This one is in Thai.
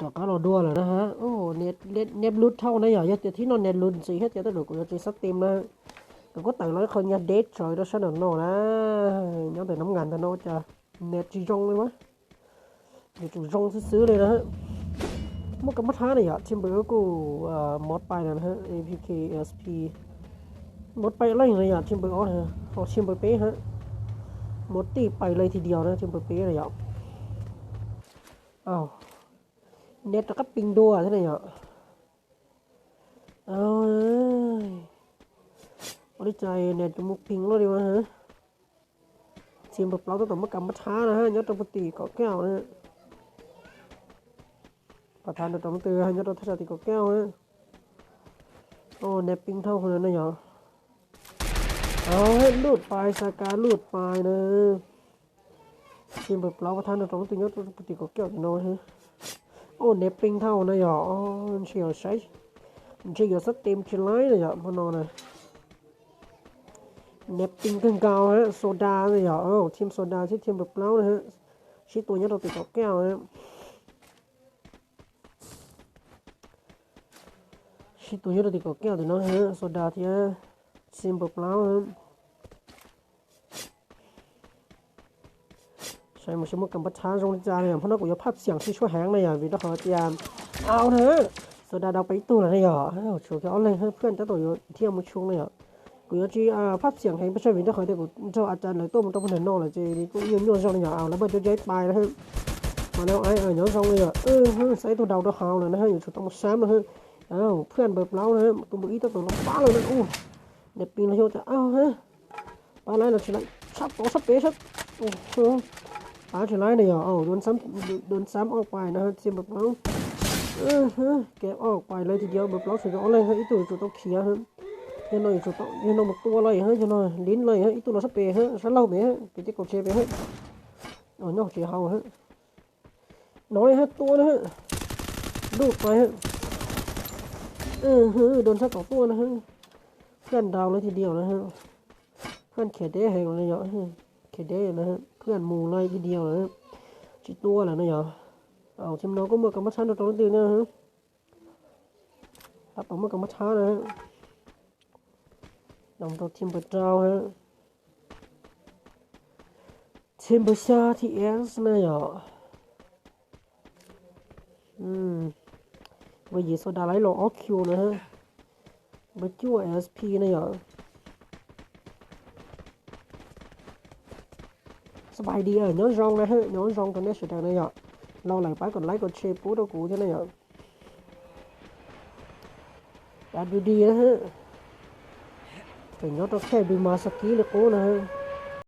ต่อก็ราดัวเลยนะฮะ โอ้ เน็ตเน็ตเน็ตรุดเท่านะอย่าอย่าที่นอนเน็ตรุดสิให้เจ้าตัวกูจะสตรีมนะก็ก็แต่ร้อยคนยาเดทชอยแล้วยฉันน่ะโน่นะยังแต่น้ำงานแต่น่จะเน็ตจีจงเลยวะเน็ตจีจงซื้อเลยนะฮะมันก็มาท้าเนี่ยทิมเบอร์กูเอ่ามอดไปนะฮะ APK SP มดไปอะไรเลยอะทิมเบอร์อ๋อฮะเอาทิมเบอร์เป๊ะฮะมดตีไปเลยทีเดียวนะทิมเบอร์เป๊ะเลยอะอ้าว เน็ตก็ปิงดัวเท่าไหร่เหรอเอาเลยอริใจเน็ตมุกพิงแล้วดีวะฮะทีมแบบเราต้องต่อมากรรมช้านะฮะยอดตปติเกาะแก้วนะประธานตัวเตือนยอดทัศติเกาะแก้วฮะโอ้เน็ตปิงเท่าคนนั้นนะเหรอเอาให้ลูดปสาการลูดปลายนะทีมแบบเราประธานตัวเตือนยอดตปฏิเกาะแก้วน้อยฮะ ô nếp pin thâu này giờ chiều sấy. Chỉ giờ sắp tìm trên lái này giờ mà nó này. Nếp pin càng cao á soda này giờ ô, thêm soda chứ, thêm bập lâu này. Ha chỉ tôi nhất đầu tự có keo ấy. Chỉ tôi nhất đầu tự có keo thì nó ha soda thì ờ, thêm bập lâu ha ใช่มาชิมกับประชาชนจานเนี่ยเพราะนักกูจะภาพเสียงที่ช่วยแห้งเลยอ่ะวิดีโอเตียมเอาเถอะโซดาเราไปตู้เลยอ่ะเฮ้ยชัวร์เอาเลยเพื่อนจะตัวอยู่เที่ยวมาช่วงเลยอ่ะกูจะจีอ่าภาพเสียงแห้งไม่ใช่วิดีโอเดียวกูเจ้าอาจารย์เลยตู้มันต้องเป็นนอกเลยจีนี่กูยืนยืนช่องเลยอ่ะเอาแล้วเบอร์จะย้ายไปแล้วฮะมาแล้วไอ้เออย้อนช่องเลยอ่ะเออเฮ้ยใส่ตัวดาวตัวหาวเลยนะฮะอยู่ชุดต้องมาแซมนะฮะเอ้าเพื่อนเบิร์ดเล้านะฮะตัวมืออีตัวตัวลงป้าเลยนะอู้เด็กปีนเลยจะเอ้าฮะไปไล่เราชิลัยชับโตชับเป๊ะชับโอ้โห ปาถึงไรเนี่ยเอาโดนซ้ำโดนซ้ำออกไปนะฮะเสียแบบเราเออฮะแกออกไปเลยทีเดียวแบบเราสุดยอดเลยฮะอีตัวจุดต้องเขียฮะยังหน่อยจุดต้องยังหน่อยหมดตัวเลยฮะยังหน่อยลิ้นเลยฮะอีตัวเราสเปรย์ฮะฉันเล่าไปฮะไปที่กดเชไปฮะอ๋อนอกเชียเฮาฮะน้อยฮะตัวนะฮะดูดไปฮะเออฮะโดนสักสอตัวนะฮะเพื่อนดาวเลยทีเดียวนะฮะเพื่อนเขียดได้แหงเลยเนาะเขียดได้นะฮะ พื่อนหมู่เลยทีเดียวนะชิตัวแหละนะเหรอเอาชิมน้องก็เมื่อกับมาช้าตรงนี้นะฮะรับผมเมื่อกับมาช้านะฮะน้องตัวทีมเปิดเจ้าฮะทีมเปิดชาที่เอสนะเหรออืมวันยีโซดาไลท์ลงออกคิวนะฮะไปจู่เอสพีนะเหรอ สบายดีเออย้อนรองนะฮะย้อนรองตัวนี้สุดท้ายนะยะเราหลไปกดไลค์กดแชร์ปุ๊บตัวกูใช่ไหมยะแต่ดูดีนะฮะแต่ยอดต้องแค่ดูมาสกีเลยกูนะฮะ